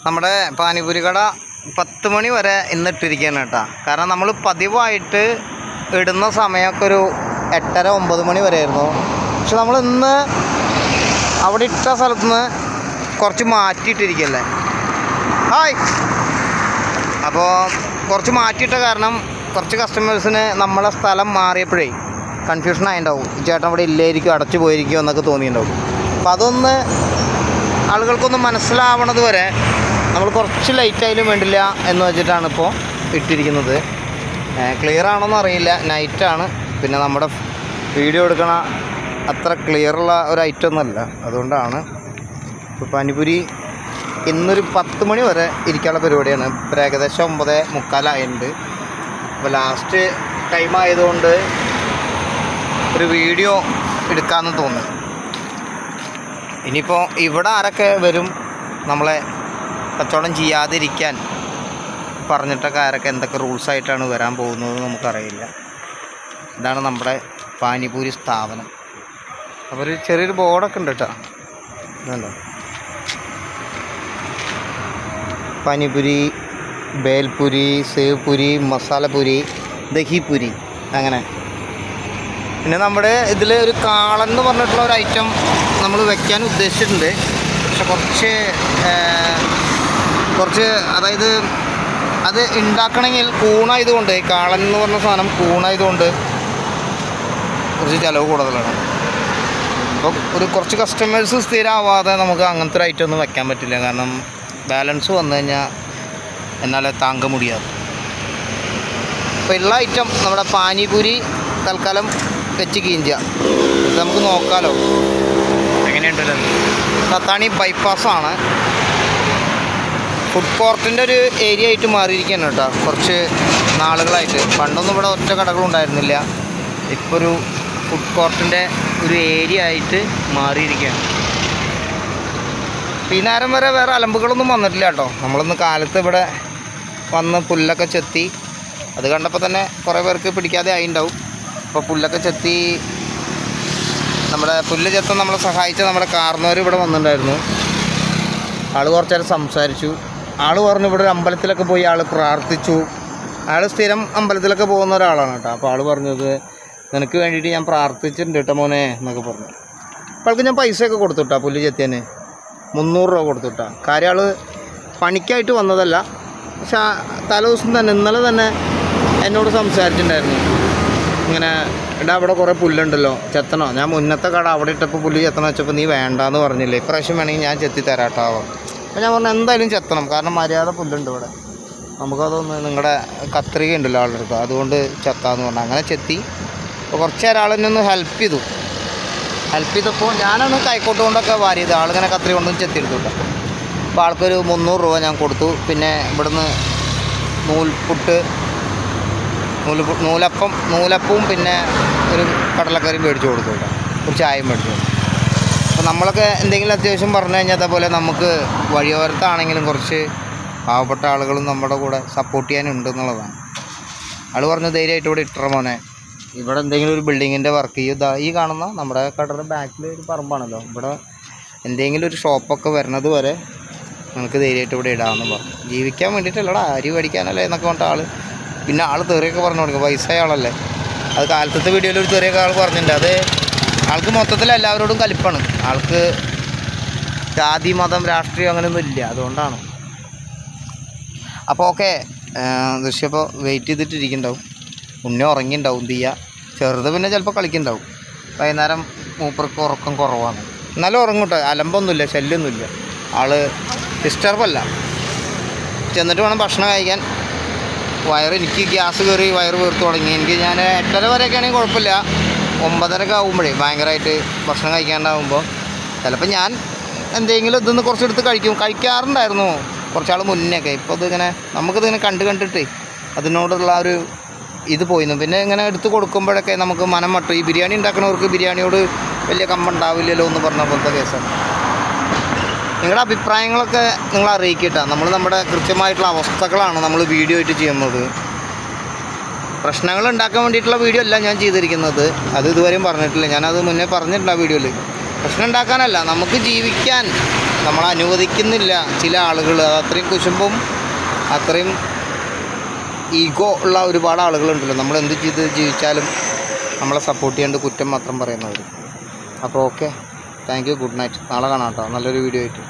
നമ്മുടെ പാനിപൂരി കട പത്ത് മണി വരെ ഇന്ന് ഇട്ടിരിക്കുകയാണ് കേട്ടോ. കാരണം നമ്മൾ പതിവായിട്ട് ഇടുന്ന സമയമൊക്കെ ഒരു എട്ടര ഒമ്പത് മണി വരെ ആയിരുന്നു പക്ഷെ നമ്മൾ ഇന്ന് അവിടെ ഇട്ട സ്ഥലത്ത് നിന്ന് കുറച്ച് മാറ്റിയിട്ടിരിക്കല്ലേ ഹായ്! അപ്പോൾ കുറച്ച് മാറ്റിയിട്ട കാരണം കുറച്ച് കസ്റ്റമേഴ്സിന് നമ്മളെ സ്ഥലം മാറിയപ്പോഴേ കൺഫ്യൂഷൻ ആയിട്ടുണ്ടാവും. ഈ ചേട്ടൻ അവിടെ ഇല്ലായിരിക്കും അടച്ചു പോയിരിക്കുമോ എന്നൊക്കെ തോന്നിയിട്ടുണ്ടാവും. അപ്പോൾ അതൊന്ന് ആളുകൾക്കൊന്ന് മനസ്സിലാവണത് വരെ നമ്മൾ കുറച്ച് ലൈറ്റ് ആയാലും വേണ്ടില്ല എന്ന് വെച്ചിട്ടാണ് ഇപ്പോൾ ഇട്ടിരിക്കുന്നത്. ക്ലിയർ ആണോന്ന് അറിയില്ല. നൈറ്റാണ് പിന്നെ നമ്മുടെ വീഡിയോ എടുക്കണ അത്ര ക്ലിയറുള്ള ഒരു ഐറ്റം ഒന്നുമല്ല. അതുകൊണ്ടാണ് ഇപ്പോൾ പാനിപൂരി ഇന്നൊരു പത്ത് മണി വരെ ഇരിക്കാനുള്ള പരിപാടിയാണ്. ഇപ്പോൾ ഏകദേശം ഒമ്പത് മുക്കാലായിട്ടുണ്ട്. അപ്പോൾ ലാസ്റ്റ് ടൈം ആയതുകൊണ്ട് ഒരു വീഡിയോ എടുക്കാമെന്ന് തോന്നുന്നു. ഇനിയിപ്പോൾ ഇവിടെ ആരൊക്കെ വരും? നമ്മളെ കച്ചവടം ചെയ്യാതിരിക്കാൻ പറഞ്ഞിട്ടൊക്കെ ആരൊക്കെ എന്തൊക്കെ റൂൾസ് ആയിട്ടാണ് വരാൻ പോകുന്നത് നമുക്കറിയില്ല. ഇതാണ് നമ്മുടെ പാനിപൂരി സ്ഥാപനം. അപ്പോൾ ഒരു ചെറിയൊരു ബോർഡൊക്കെ ഉണ്ട് കേട്ടോ. ഇതുണ്ടോ? പാനിപൂരി ബേൽപൂരി സേവ് പൂരി മസാലപൂരി ദഹിപൂരി അങ്ങനെ. പിന്നെ നമ്മുടെ ഇതിൽ ഒരു കാളൻ എന്ന് പറഞ്ഞിട്ടുള്ള ഒരു ഐറ്റം നമ്മൾ വെക്കാൻ ഉദ്ദേശിച്ചിട്ടുണ്ട്. പക്ഷെ കുറച്ച് കുറച്ച് അതായത് അത് ഉണ്ടാക്കണമെങ്കിൽ കൂണായതുകൊണ്ട് കാളൻ എന്ന് പറഞ്ഞ സാധനം കൂണായതുകൊണ്ട് കുറച്ച് ചിലവ് കൂടുതലാണ്. അപ്പോൾ ഒരു കുറച്ച് കസ്റ്റമേഴ്സ് സ്ഥിരമാവാതെ നമുക്ക് അങ്ങനത്തെ ഒരു ഐറ്റം ഒന്നും വയ്ക്കാൻ പറ്റില്ല. കാരണം ബാലൻസ് വന്നു കഴിഞ്ഞാൽ എന്നാലേ താങ്ക മുടിയാവും. അപ്പോൾ ഉള്ള ഐറ്റം നമ്മുടെ പാനിപൂരി തൽക്കാലം വെച്ച് കീഞ്ച നമുക്ക് നോക്കാലോ. എങ്ങനെയുണ്ടല്ലോ തത്താണി ബൈപ്പാസ്സാണ് ഫുഡ് കോർട്ടിന്റെ ഒരു ഏരിയ ആയിട്ട് മാറിയിരിക്കുകയാണ് കേട്ടോ. കുറച്ച് നാളുകളായിട്ട്. പണ്ടൊന്നും ഇവിടെ ഒറ്റ കടകളുണ്ടായിരുന്നില്ല ഇപ്പോൾ ഒരു ഫുഡ് കോർട്ടിന്റെ ഒരു ഏരിയ ആയിട്ട് മാറിയിരിക്കുകയാണ്. ഈ നേരം വരെ വേറെ അലമ്പുകളൊന്നും വന്നിട്ടില്ല കേട്ടോ. നമ്മളൊന്ന് കാലത്ത് ഇവിടെ വന്ന് പുല്ലൊക്കെ ചെത്തി അത് കണ്ടപ്പോൾ തന്നെ കുറേ പേർക്ക് പിടിക്കാതെ ആയിണ്ടാവും. അപ്പോൾ പുല്ലൊക്കെ ചെത്തി നമ്മുടെ പുല്ല് ചെത്താൻ നമ്മളെ സഹായിച്ച നമ്മുടെ കാർന്നവർ ഇവിടെ വന്നിട്ടുണ്ടായിരുന്നു. ആൾ കുറച്ചേരം സംസാരിച്ചു. ആൾ പറഞ്ഞു ഇവിടെ ഒരു അമ്പലത്തിലൊക്കെ പോയി ആൾ പ്രാർത്ഥിച്ചു. അയാൾ സ്ഥിരം അമ്പലത്തിലൊക്കെ പോകുന്ന ഒരാളാണ് കേട്ടോ. അപ്പോൾ ആൾ പറഞ്ഞത് നിനക്ക് വേണ്ടിയിട്ട് ഞാൻ പ്രാർത്ഥിച്ചിട്ടുണ്ട് കേട്ടോ മോനെ എന്നൊക്കെ പറഞ്ഞു. അപ്പോൾ ആൾക്ക് ഞാൻ പൈസയൊക്കെ കൊടുത്തുട്ടാ പുല്ല് ചെത്തിയന് മുന്നൂറ് രൂപ കൊടുത്തുട്ടാ കാര്യം ആൾ പണിക്കായിട്ട് വന്നതല്ല. പക്ഷെ തലേദിവസം തന്നെ ഇന്നലെ തന്നെ എന്നോട് സംസാരിച്ചിട്ടുണ്ടായിരുന്നു. ഇങ്ങനെ എടാ അവിടെ കുറേ പുല്ലുണ്ടല്ലോ ചെത്തണോ? ഞാൻ മുന്നത്തെ കട അവിടെ ഇട്ടപ്പോൾ പുല്ല് ചെത്തണം വെച്ചപ്പോൾ നീ വേണ്ടാന്ന് പറഞ്ഞില്ലേ. ഇപ്രാവശ്യം വേണമെങ്കിൽ ഞാൻ ചെത്തി തരാട്ടോ അപ്പോൾ ഞാൻ പറഞ്ഞു എന്തായാലും ചെത്തണം. കാരണം മര്യാദ പുല്ലുണ്ട് ഇവിടെ. നമുക്കതൊന്ന് നിങ്ങളുടെ കത്രിക ഉണ്ടല്ലോ ആളുടെ അടുത്ത്. അതുകൊണ്ട് ചെത്താന്ന് പറഞ്ഞു. അങ്ങനെ ചെത്തി. അപ്പോൾ കുറച്ച് നേരം ആളെന്നെ ഹെൽപ്പ് ചെയ്തു. ഹെൽപ്പ് ചെയ്തപ്പോൾ ഞാനാണ് കൈക്കോട്ട് കൊണ്ടൊക്കെ വാരിയത്. ആളിങ്ങനെ കത്രി ചെത്തി കേട്ടോ. അപ്പോൾ ആൾക്കൊരു മുന്നൂറ് രൂപ ഞാൻ കൊടുത്തു. പിന്നെ ഇവിടുന്ന് നൂൽപുട്ട് പു- നൂലപ്പം നൂലപ്പവും പിന്നെ ഒരു കടലക്കറിയും മേടിച്ചു കൊടുത്തു ഒരു ചായയും മേടിച്ചു കൊടുത്തു. നമ്മളൊക്കെ എന്തെങ്കിലും അത്യാവശ്യം പറഞ്ഞു കഴിഞ്ഞാൽ അതേപോലെ നമുക്ക് വഴിയോരത്താണെങ്കിലും കുറച്ച് പാവപ്പെട്ട ആളുകളും നമ്മുടെ കൂടെ സപ്പോർട്ട് ചെയ്യാനുണ്ട് എന്നുള്ളതാണ്. ആൾ പറഞ്ഞു ധൈര്യമായിട്ട് ഇവിടെ ഇട്ടറ മോനെ. ഇവിടെ എന്തെങ്കിലും ഒരു ബിൽഡിങ്ങിന്റെ വർക്ക് ചെയ്യും. ഈ കാണുന്ന നമ്മുടെ കടയുടെ ബാക്കിൽ ഒരു പറമ്പാണല്ലോ. ഇവിടെ എന്തെങ്കിലും ഒരു ഷോപ്പൊക്കെ വരണത് വരെ നമുക്ക് ധൈര്യമായിട്ട് ഇവിടെ ഇടാമെന്ന് പറഞ്ഞു. ജീവിക്കാൻ വേണ്ടിയിട്ടല്ലടാ അരി മേടിക്കാനല്ലേ എന്നൊക്കെ പറഞ്ഞിട്ട് ആൾ പിന്നെ ആൾ തെറിയൊക്കെ പറഞ്ഞു കൊടുക്കും. പൈസ ആളല്ലേ. അത് കാലത്തത്തെ വീഡിയോയിൽ ഒരു തെറിയൊക്കെ ആൾ പറഞ്ഞിട്ടുണ്ട്. അത് ആൾക്ക് മൊത്തത്തിൽ എല്ലാവരോടും കലിപ്പാണ്. ആൾക്ക് ജാതി മതം രാഷ്ട്രീയം അങ്ങനെയൊന്നും ഇല്ല. അതുകൊണ്ടാണ്. അപ്പോൾ ഓക്കെ ദൃശ്യം ഇപ്പോൾ വെയിറ്റ് ചെയ്തിട്ടിരിക്കുന്നുണ്ടാവും. ഉണ്ണി ഉറങ്ങിണ്ടാവും തീയ. ചെറുത് പിന്നെ ചിലപ്പോൾ കളിക്കുന്നുണ്ടാവും. വൈകുന്നേരം മൂപ്പർക്ക് ഉറക്കം കുറവാണ്. എന്നാലും ഉറങ്ങൂട്ടോ. അലമ്പൊന്നുമില്ല ശല്യമൊന്നുമില്ല ആൾ ഡിസ്റ്റർബല്ല ചെന്നിട്ട് വേണം ഭക്ഷണം കഴിക്കാൻ. വയറ് എനിക്ക് ഗ്യാസ് കയറി വയറ് വീർത്ത് തുടങ്ങി. എനിക്ക് ഞാൻ എട്ടര വരെയൊക്കെ ആണെങ്കിൽ കുഴപ്പമില്ല. ഒമ്പതരക്കെ ആകുമ്പോഴേ ഭയങ്കരമായിട്ട് ഭക്ഷണം കഴിക്കാണ്ടാവുമ്പോൾ ചിലപ്പോൾ ഞാൻ എന്തെങ്കിലും ഇതൊന്ന് കുറച്ചെടുത്ത് കഴിക്കും. കഴിക്കാറുണ്ടായിരുന്നു കുറച്ചാൾ മുന്നേയൊക്കെ. ഇപ്പോൾ ഇതിങ്ങനെ നമുക്കിതിങ്ങനെ കണ്ട് കണ്ടിട്ട് അതിനോടുള്ള ഒരു ഇത് പോയിരുന്നു പിന്നെ ഇങ്ങനെ എടുത്ത് കൊടുക്കുമ്പോഴൊക്കെ നമുക്ക് മനം മട്ടു. ഈ ബിരിയാണി ഉണ്ടാക്കുന്നവർക്ക് ബിരിയാണിയോട് വലിയ കമ്പുണ്ടാവില്ലല്ലോ എന്ന് പറഞ്ഞ പോലത്തെ കേസാണ്. നിങ്ങളുടെ അഭിപ്രായങ്ങളൊക്കെ നിങ്ങൾ അറിയിക്കട്ടെ. നമ്മൾ നമ്മുടെ കൃത്യമായിട്ടുള്ള അവസ്ഥകളാണ് നമ്മൾ വീഡിയോ ആയിട്ട് ചെയ്യുന്നത്. പ്രശ്നങ്ങൾ ഉണ്ടാക്കാൻ വേണ്ടിയിട്ടുള്ള വീഡിയോ അല്ല ഞാൻ ചെയ്തിരിക്കുന്നത്. അത് ഇതുവരെയും പറഞ്ഞിട്ടില്ല. ഞാനത് മുന്നേ പറഞ്ഞിട്ടുണ്ട് ആ വീഡിയോയിൽ പ്രശ്നം ഉണ്ടാക്കാനല്ല നമുക്ക് ജീവിക്കാൻ നമ്മൾ അനുവദിക്കുന്നില്ല ചില ആളുകൾ അത് അത്രയും കുശുമ്പും അത്രയും ഈഗോ ഉള്ള ഒരുപാട് ആളുകളുണ്ടല്ലോ. നമ്മൾ എന്ത് ചെയ്ത് ജീവിച്ചാലും നമ്മളെ സപ്പോർട്ട് ചെയ്യാണ്ട് കുറ്റം മാത്രം പറയുന്നവർ അപ്പോൾ okay thank you good night നാളെ കാണാം കേട്ടോ. നല്ലൊരു വീഡിയോ ആയിട്ട്.